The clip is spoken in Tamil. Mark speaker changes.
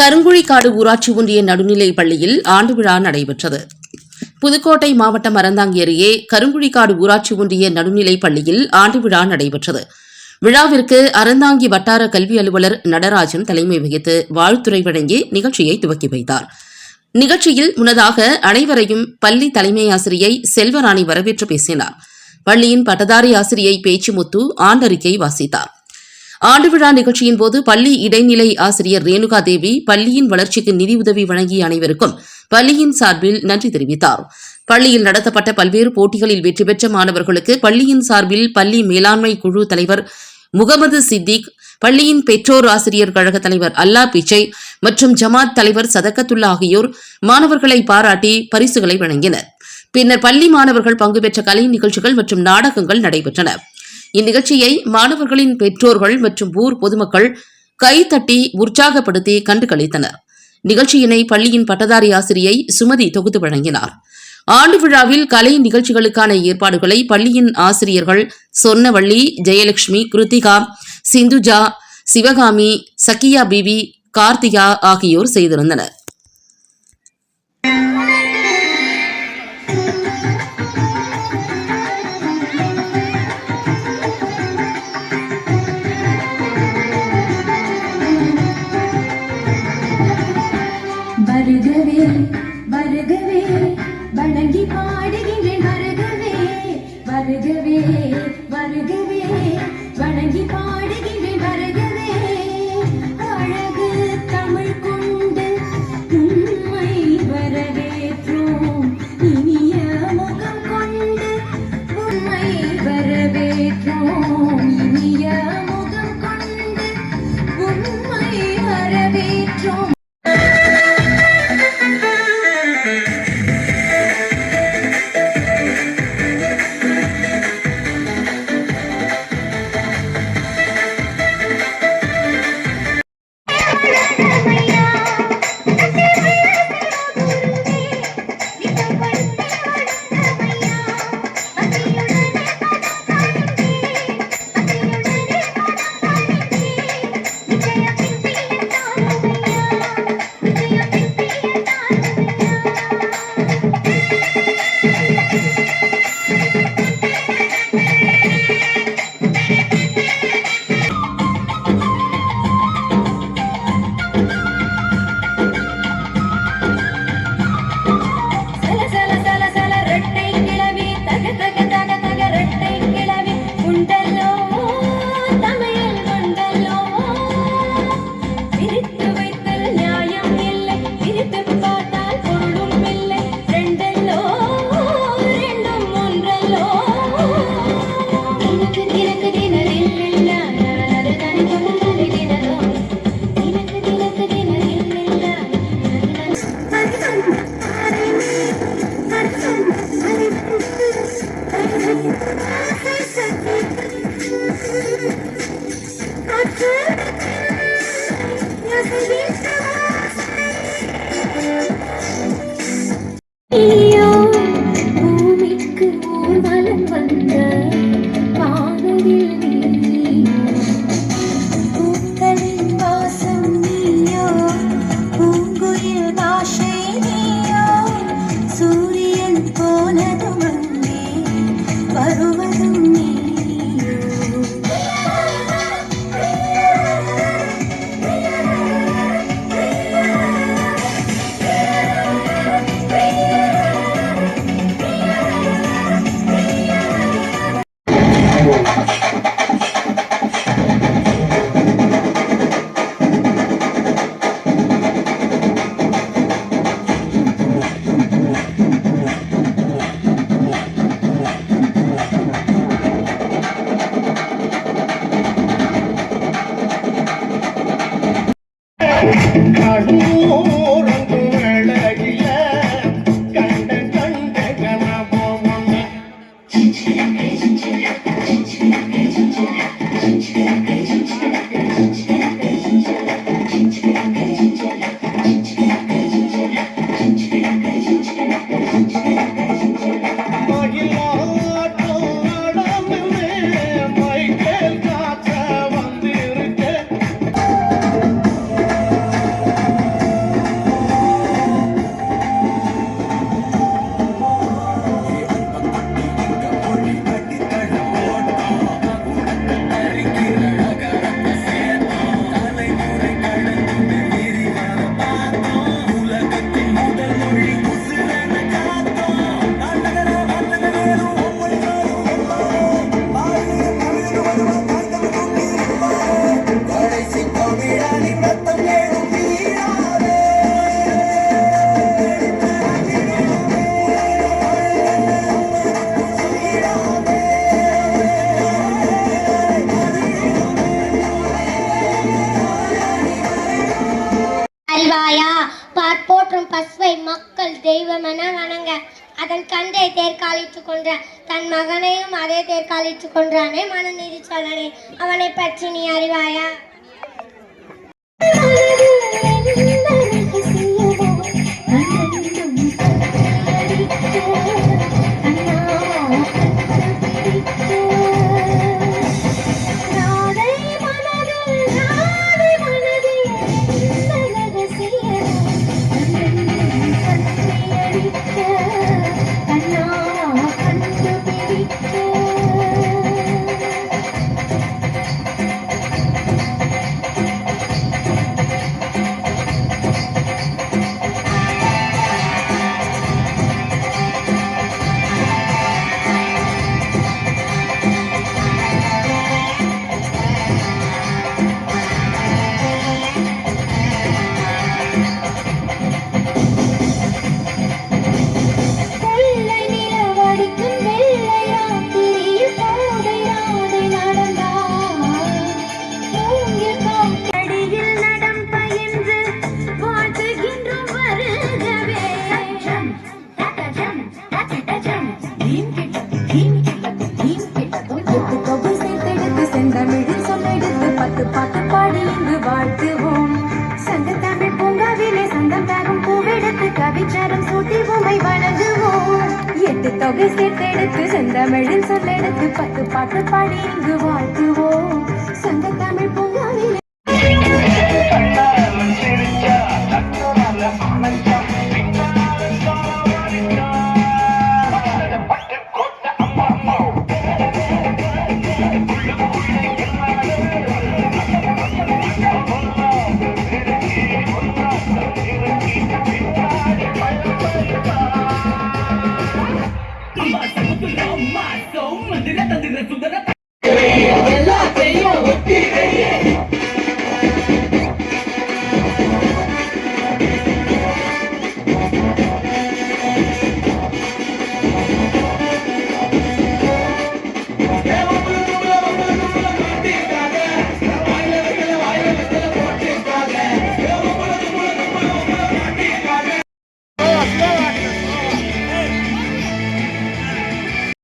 Speaker 1: கருங்குழிக்காடு ஊராட்சி ஒன்றிய நடுநிலைப் பள்ளியில் ஆண்டு விழா நடைபெற்றது. புதுக்கோட்டை மாவட்டம் அறந்தாங்கி அருகே கருங்குழிக்காடு ஊராட்சி ஒன்றிய நடுநிலைப் பள்ளியில் ஆண்டு விழா நடைபெற்றது. விழாவிற்கு அறந்தாங்கி வட்டார கல்வி அலுவலர் நடராஜன் தலைமை வகித்து வாழ்த்துறை வழங்கி நிகழ்ச்சியை துவக்கி வைத்தார். நிகழ்ச்சியில் முன்னதாக அனைவரையும் பள்ளி தலைமை ஆசிரியை செல்வராணி வரவேற்று பேசினார். பள்ளியின் பட்டதாரி ஆசிரியை பேச்சுமுத்து ஆண்டறிக்கை வாசித்தார். ஆண்டு விழா நிகழ்ச்சியின் போது பள்ளி இடைநிலை ஆசிரியர் ரேணுகா தேவி பள்ளியின் வளர்ச்சிக்கு நிதியுதவி வழங்கிய அனைவருக்கும் பள்ளியின் சார்பில் நன்றி தெரிவித்தார். பள்ளியில் நடத்தப்பட்ட பல்வேறு போட்டிகளில் வெற்றி பெற்ற மாணவர்களுக்கு பள்ளியின் சார்பில் பள்ளி மேலாண்மை குழு தலைவர் முகமது சித்திக் பள்ளியின் பெற்றோர் ஆசிரியர் கழக தலைவர் அல்லா பிச்சை மற்றும் ஜமாத் தலைவர் சதக்கத்துல்லா ஆகியோர் மாணவர்களை பாராட்டி பரிசுகளை வழங்கினர். பின்னர் பள்ளி மாணவர்கள் பங்கு பெற்ற கலை நிகழ்ச்சிகள் மற்றும் நாடகங்கள் நடைபெற்றன. இந்நிகழ்ச்சியை மாணவர்களின் பெற்றோர்கள் மற்றும் ஊர் பொதுமக்கள் கைத்தட்டி உற்சாகப்படுத்தி கண்டுகளித்தனர். நிகழ்ச்சியினை பள்ளியின் பட்டதாரி ஆசிரியை சுமதி தொகுத்து வழங்கினார். ஆண்டு விழாவில் கலை நிகழ்ச்சிகளுக்கான ஏற்பாடுகளை பள்ளியின் ஆசிரியர்கள் சொன்னவள்ளி ஜெயலட்சுமி கிருத்திகா சிந்துஜா சிவகாமி சக்கியா பிவி கார்த்திகா ஆகியோர் செய்திருந்தனர்.
Speaker 2: வணங்கி பாடுகின்றேன் வருகவே வருகவே. அல்வாயா பார் போற்றும் பசுவை மக்கள் தெய்வமென வணங்க. அதன் கந்தை தேர்காலிட்டு கொன்ற தன் மகனையும் அதே தேர்காலிட்டு கொன்றானே மனநீதி சொல்லனே. அவனை பற்றி நீ அறிவாயா?
Speaker 3: தொகை சேர்த்தெடுத்து செந்தமிழில் சொல்லெடுத்து பத்து பாட்டு பாடி இங்கு வாழ்த்துவோம். ತುಂಬಾ ಸೊಗಸು ನಮ್ಮ ಸೌಂದರ್ಯ ತಂದಿದೆ ಸುಂದರ